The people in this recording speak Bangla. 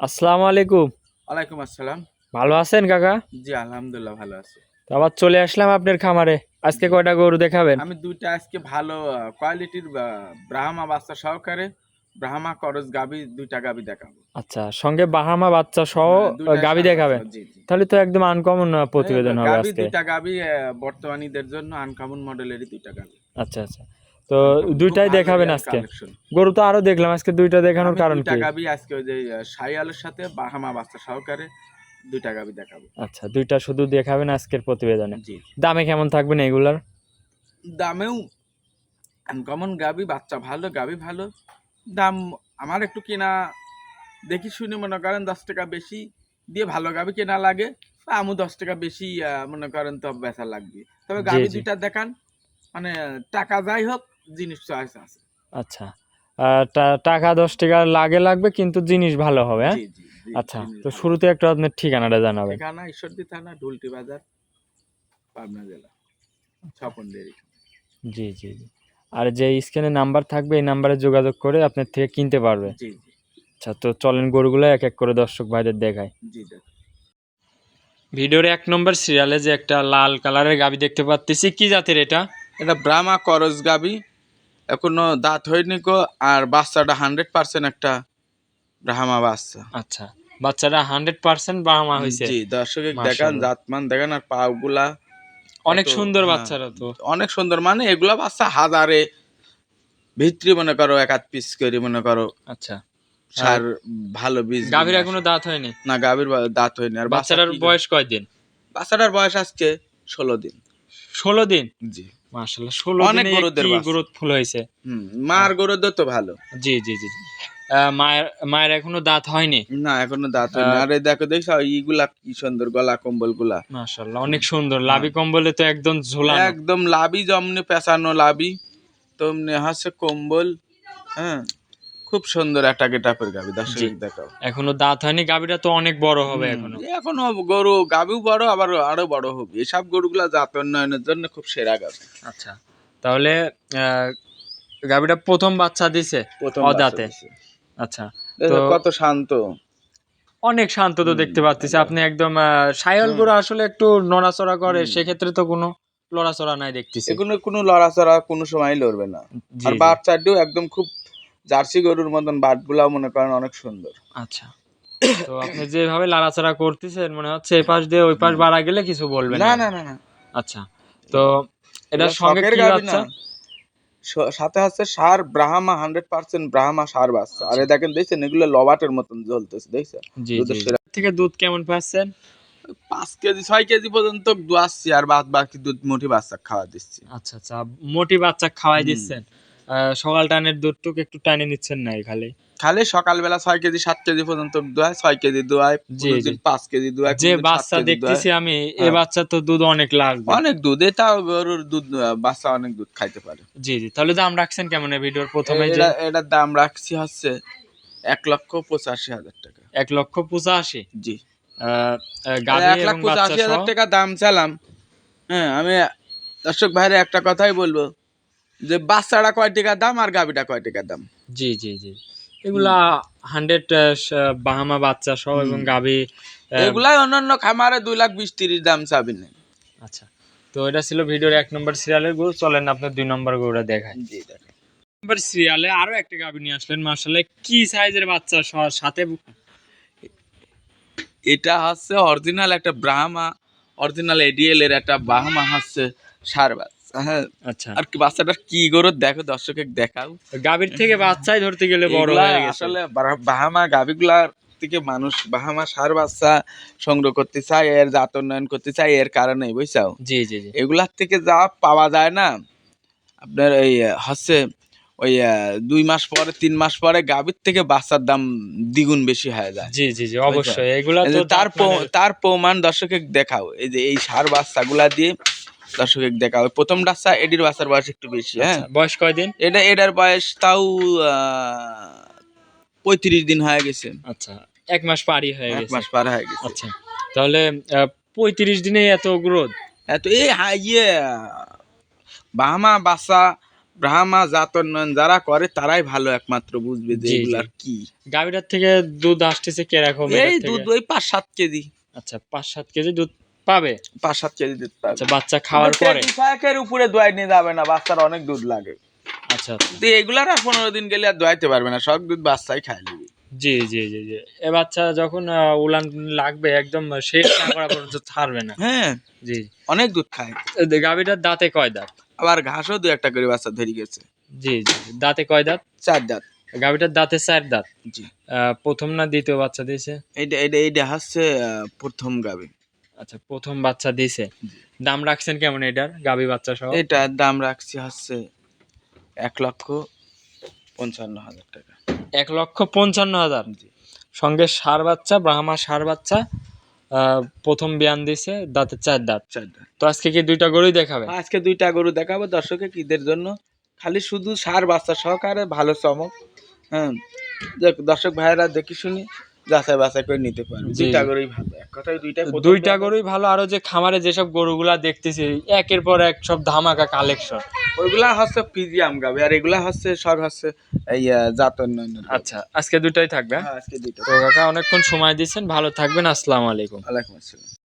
আসসালামু আলাইকুম। ওয়ালাইকুম আসসালাম। ভালো আছেন কাকা? জি আলহামদুলিল্লাহ ভালো আছি। তো আবার চলে আসলাম আপনার খামারে। আজকে কয়টা গরু দেখাবেন? আমি দুইটা আজকে ভালো কোয়ালিটির ব্রাহ্মা বাচ্চা সহকারে ব্রাহ্মা করজ গাবি দুইটা গাবি দেখাবো। আচ্ছা সঙ্গে বাহামা বাচ্চা সহ হ্যাঁ, গাবি দেখাবেন। তাহলে তো একদম আনকমন প্রতিবেদন হবে গাবি আজকে। দুইটা গাবি বর্তমানীদের জন্য আনকমন মডেলেরই দুইটা গাবি। আচ্ছা আচ্ছা। তো দুইটাই দেখাবেন আজকে। গরু তো আরও দেখলাম আজকে দুইটা দেখানোর কারণ কি? গাবি আজকে ওই যে সাইয়ালের সাথে বাহামা বাচ্চা সহকারে দুইটা গাবি দেখাবো। আচ্ছা দুইটা শুধু দেখাবেন আজকের প্রতিবেদনে। জি। দামে কেমন থাকবেন এগুলার? দামেও আনকমন গাবি বাচ্চা ভালো গাবি ভালো। দাম আমার একটু কিনা দেখি শুনে মনে করেন দশ টাকা বেশি দিয়ে ভালো গাবি কেনা লাগে আমু দশ টাকা বেশি মনে করেন তো বেচা লাগবে। তবে গাবি। দুইটা দেখান মানে টাকা যাই হোক জিনিস চয়েস আছে। আচ্ছা। টা- টাকা দশ টাকা লাগে লাগবে কিন্তু জিনিস ভালো হবে হ্যাঁ? আচ্ছা তো শুরুতে একটু আপনার ঠিকানাটা জানাবেন। ঠিকানা ঈশ্বরদী থানা ঢুলটি বাজার পাবনা জেলা স্বপন ডেরি জি জি জি। আর যে স্ক্রিনে নাম্বার থাকবে এই নাম্বারে যোগাযোগ করে আপনার থেকে কিনতে পারবে। জি আচ্ছা তো চলেন গরুগুলো এক এক করে দর্শক ভাইদের দেখায় জি ভিডিওর এক নম্বর সিরিয়ালে যে একটা লাল কালারের গাবি দেখতে পাচ্ছি কি জাতের এটা? এটা ব্রাহ্মা করজ গাবি। এখনও দাঁত হয়নি কো আর বাচ্চাটা হান্ড্রেড পার্সেন্ট একটা ব্রাহ্মা বাচ্চা। আচ্ছা বাচ্চাটা হান্ড্রেড পার্সেন্ট বাহামা হয়েছে। জি দর্শকে দেখান। জাতমান দেখেন আর পাগুলা অনেক সুন্দর হ্যাঁ। বাচ্চারা তো। অনেক সুন্দর মানে এগুলা বাচ্চা হাজারে ভিত্রি মনে করো এক আধ পিস করি মনে করো। আচ্ছা। সার ভালো বীজ গাভীর এখনও দাঁত হয়নি? না গাভীর দাঁত হয়নি। আর বাচ্চাটার বয়স কয়দিন? বাচ্চাটার বয়স আজকে ষোলো দিন। ষোলো দিন? জি। মাশাল্লাহ ষোলো অনেক গরুদের গ্রোথ ফুল হয়েছে। মার গরুদ তো ভালো। জি জি জি মায়ের মায়ের এখনও দাঁত হয়নি? না এখনও দাঁত হয়নি। আরে দেখো দেখছ ইগুলা কি সুন্দর গলা কম্বলগুলা মাশাআল্লাহ অনেক সুন্দর। লাভি কম্বলে তো একদম ঝোলানো। একদম লাভি জমনে পেঁচানো লাভি তোমনে হাসে কম্বল হ্যাঁ। খুব সুন্দর একটা গেটাপের গাবি দর্শক। দেখাও। এখনও দাঁত হয়নি গাবিটা তো অনেক বড় হবে এখনও। এখনও গরু গাবিও বড় আবার আরও বড় হবে। এসব গরুগুলা জাত উন্নয়নের জন্য খুব সেরা গাবি। আচ্ছা তাহলে গাবিটা প্রথম বাচ্চা দিছে প্রথম অদাঁতে। আচ্ছা তো- কত শান্ত। অনেক শান্ত তো দেখতে পাচ্ছি আপনি একদম সায়ল গরু আসলে একটু নড়াচড়া করে। সেক্ষেত্রে তো কোনো লড়াচড়া নাই দেখতেছি। এগুলো কোনো লড়াচড়া কোনো সময় লড়বে না। আর। বাচ্চাটিও একদম খুব জার্সি গরুর মতন বাটগুলাও মনে করেন অনেক সুন্দর। আচ্ছা। তো আপনি যেভাবে লাড়াচাড়া করতেছেন মনে হচ্ছে এই পাশ দিয়ে ওই পাশ বাড়া গেলে কিছু বলবেন না না? না না আচ্ছা। তো এটার সঙ্গে কি বাচ্চা? সাথে আছে sir Brahma hundred percent Brahma sir বাচ্চা। আরে দেখেন দেখছেন? এগুলো লবাটের মতন জ্বলতেছে দেখছেন। থেকে দুধ কেমন পাচ্ছেন? পাঁচ কেজি ছয় কেজি পর্যন্ত আসছে আর বাদ বাকি দুধ মুঠি বাচ্চা খাওয়া দিচ্ছি। আচ্ছা আচ্ছা। মোটি বাচ্চা খাওয়াই দিচ্ছেন। সকাল টানের দুধটুকু একটু টানে নিচ্ছেন না খালি। খালি সকালবেলা ছয় কেজি সাত কেজি পর্যন্ত দোয়ায় ছয় কেজি দোয়ায় পাঁচ কেজি দোয়ায় যে বাচ্চা দেখতেছি আমি এই হ্যাঁ। বাচ্চা তো দুধ অনেক লাগবে। অনেক দুধ গরুর দুধ বাচ্চা অনেক দুধ খাইতে পারে। জি জি তাহলে দাম রাখছেন কেমন ভিডিওর প্রথমে এটা- এটার দাম রাখছি হচ্ছে এক লক্ষ পঁচাশি হাজার টাকা। এক লক্ষ পঁচাশি? জি। এক লাখ পঁচাশি হাজার টাকা দাম চালাম হ্যাঁ আমি দর্শক ভাইরে একটা কথাই বলব। যে বাচ্চাটা কয় টাকা দাম আর গাবিটা কয় টাকা দাম? জি জি জি। এগুলা হান্ড্রেড বাহামা বাচ্চা সহ এবং গাভী এগুলাই অন্যান্য খামারে দুই লাখ বিশ তিরিশ দাম চাবি না আচ্ছা। তো এটা ছিল ভিডিওর এক নম্বর সিরিয়ালের গরু। চলেন আপনার দুই নম্বর গরুটা দেখায় জি দেখেন। নম্বর সিরিয়ালে আরও একটা গাভী নিয়ে আসলেন। মার্শাল্লাহ কি সাইজের বাচ্চা সহ- সাথে এটা হচ্ছে অরিজিনাল একটা ব্রাহ্মা অরিজিনাল এডিএল এর একটা বাহামা হচ্ছে সার বাচ্চা হ্যাঁ। আচ্ছা। আর বাচ্চাটার কি গরু দেখো দর্শকে দেখাও। গাভীর থেকে বাচ্চাই ধরতে গেলে বড় হয়ে গেছে। আসলে বাহামা গাভিগুলার থেকে মানুষ বাহামা সার বাচ্চা সংগ্রহ করতে চায় এর জাত উন্নয়ন করতে চায় এর কারণে বুঝছাও? জি জি জি। এগুলার থেকে যা পাওয়া যায় না আপনার ওই হচ্ছে ওই দুই মাস পরে তিন মাস পরে গাভীর থেকে বাচ্চার দাম দ্বিগুণ বেশি হয়ে যায়। জি জি জি অবশ্যই। এগুলা তার তার প্রমাণ দর্শকে দেখাও। এই যে এই সার বাচ্চাগুলা দিয়ে দর্শকে দেখাও ওই প্রথম বাচ্চা এডির বাচ্চার বয়স একটু বেশি হ্যাঁ? আচ্ছা, বয়স কয়দিন? এটা এটার বয়স তাও পঁয়ত্রিশ দিন হয়ে গেছে। আচ্ছা এক মাস হয়ে এক মাস পার হয়ে গেছে। আচ্ছা তাহলে পঁয়ত্রিশ দিনে এত গ্রোথ এত এই ইয়ে বাহামা বাচ্চা ব্রাহ্মা জাত উন্নয়ন যারা করে তারাই ভালো একমাত্র বুঝবে যে। এগুলার কি। গাভীটার থেকে দুধ আসতেছে কীরকম এই দুধ ওই পাঁচ সাত কেজি। আচ্ছা পাঁচ সাত কেজি দুধ পাবে? পাঁচ সাত কেজি দুধ পাবে। আচ্ছা বাচ্চা খাওয়ার পরে? ছয়েকের উপরে দোয়াই নিয়ে যাবে না বাচ্চার অনেক দুধ লাগে। আচ্ছা কিন্তু এগুলার আর পনেরো দিন গেলে আর দোয়াইতে পারবে না সব দুধ বাচ্চাই খাই নিবে। জি জি জি জি। এ বাচ্চা যখন উলান লাগবে একদম শেষ না করা পর্যন্ত ছাড়বে না। হ্যাঁ জি। অনেক দুধ খায়। গাভীটার দাঁতে কয় দাঁত? আবার ঘাসও দু একটা করে বাচ্চা ধরে গেছে। জি জি। দাঁতে কয় দাঁত? চার দাঁত। গাভীটার দাঁতে চার দাঁত? জি। প্রথম না দ্বিতীয় বাচ্চা দিয়েছে? এইটা এইটা এইটা হচ্ছে প্রথম গাবি আচ্ছা প্রথম বাচ্চা দিয়েছে দাম রাখছেন কেমন এটার? গাভী বাচ্চা সহ? এটার দাম রাখছি হচ্ছে এক লক্ষ পঞ্চান্ন হাজার টাকা। এক লক্ষ পঞ্চান্ন হাজার? সঙ্গে সার বাচ্চা ব্রাহ্মা সার বাচ্চা প্রথম বিয়ান দিছে দাঁতে চার দাঁত। চার দাঁত। তো আজকে কি দুইটা গরুই দেখাবে? আজকে দুইটা গরু দেখাবো দর্শকে কিদের জন্য। খালি শুধু সার বাচ্চা সহকারে ভালো চমক। হ্যাঁ দেখ দর্শক ভাইয়েরা দেখি শুনি যাচাই বাছাই করে নিতে পারবে। দুইটা গরুই ভালো। দুইটা। গরুই ভালো। আরও যে খামারে যেসব গরুগুলা দেখতেছি একের পর এক সব ধামাকা কালেকশন ওইগুলা হচ্ছে পিজিয়াম গাবে আর এগুলা হচ্ছে সব হচ্ছে এই জাত উন্নয়নের আচ্ছা আজকে দুটাই থাকবে হ্যাঁ? হ্যাঁ আজকে দুইটা তো কাকা অনেকক্ষণ সময় দিচ্ছেন ভালো থাকবেন আসসালামু আলাইকুম। আলাইকুম আসসালাম।